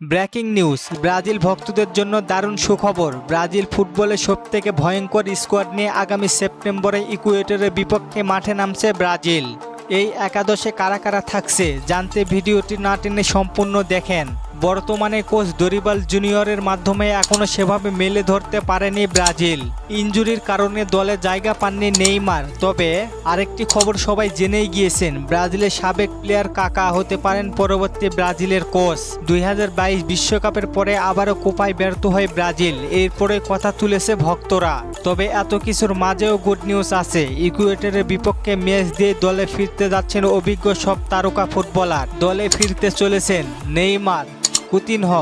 Breaking news, Brazil ভক্তদের জন্য দারুণ সুখবর। ব্রাজিল ফুটবলের সবথেকে ভয়ঙ্কর স্কোয়াড নিয়ে আগামী সেপ্টেম্বরে ইকুয়েটরের বিপক্ষে মাঠে নামছে ব্রাজিল। এই একাদশে কারা কারা থাকছে, জানতে ভিডিওটি না টেনে সম্পূর্ণ দেখেন। বর্তমানে কোচ দরিবাল জুনিয়রের মাধ্যমে এখনও সেভাবে মেলে ধরতে পারেনি ব্রাজিল। ইনজুরির কারণে দলে জায়গা পাননি নেইমার। তবে আরেকটি খবর সবাই জেনেই গিয়েছেন, ব্রাজিলের সাবেক প্লেয়ার কাকা হতে পারেন পরবর্তী ব্রাজিলের কোচ। দুই বিশ্বকাপের পরে আবারও কোপায় ব্যর্থ হয় ব্রাজিল, এরপরে কথা তুলেছে ভক্তরা। তবে এত কিছুর মাঝেও গুড নিউজ আছে ইকুয়েটরের বিপক্ষে ম্যাচ দিয়ে দলে ফিরতে যাচ্ছেন অভিজ্ঞ সব তারকা ফুটবলার। দলে ফিরতে চলেছেন Neymar, Coutinho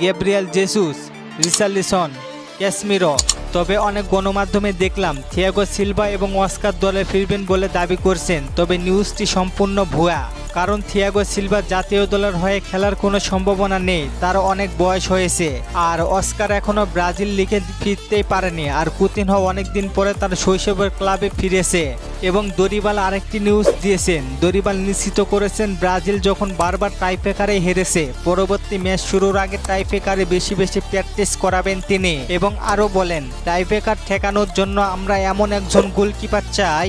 Gabriel Jesus Richarlison Casemiro. তবে অনেক গণমাধ্যমে দেখলাম থিয়াগো সিলভা এবং অস্কার দলে ফিরবেন বলে দাবি করছেন, তবে নিউজটি সম্পূর্ণ ভুয়া। কারণ থিয়াগো সিলভা জাতীয় দলের হয়ে খেলার কোনো সম্ভাবনা নেই, তার অনেক বয়স হয়েছে। আর অস্কার এখনও ব্রাজিল লিগে ফিরতেই পারেনি, আর কুতিনহ অনেকদিন পরে তার শৈশবের ক্লাবে ফিরেছে। এবং দরিবাল আরেকটি নিউজ দিয়েছেন, দরিবাল নিশ্চিত করেছেন ব্রাজিল যখন বারবার টাইপেকারে হেরেছে, পরবর্তী ম্যাচ শুরুর আগে টাইপেকারে বেশি বেশি প্র্যাকটিস করাবেন তিনি। এবং আরও বলেন, টাইপেকার ঠেকানোর জন্য আমরা এমন একজন গোলকিপার চাই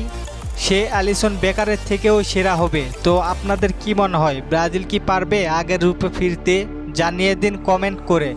সে অ্যালিসন বেকারের থেকেও সেরা হবে। তো আপনাদের কি মনে হয়, ব্রাজিল কি পারবে আগের রূপে ফিরতে? জানিয়ে দিন কমেন্ট করে।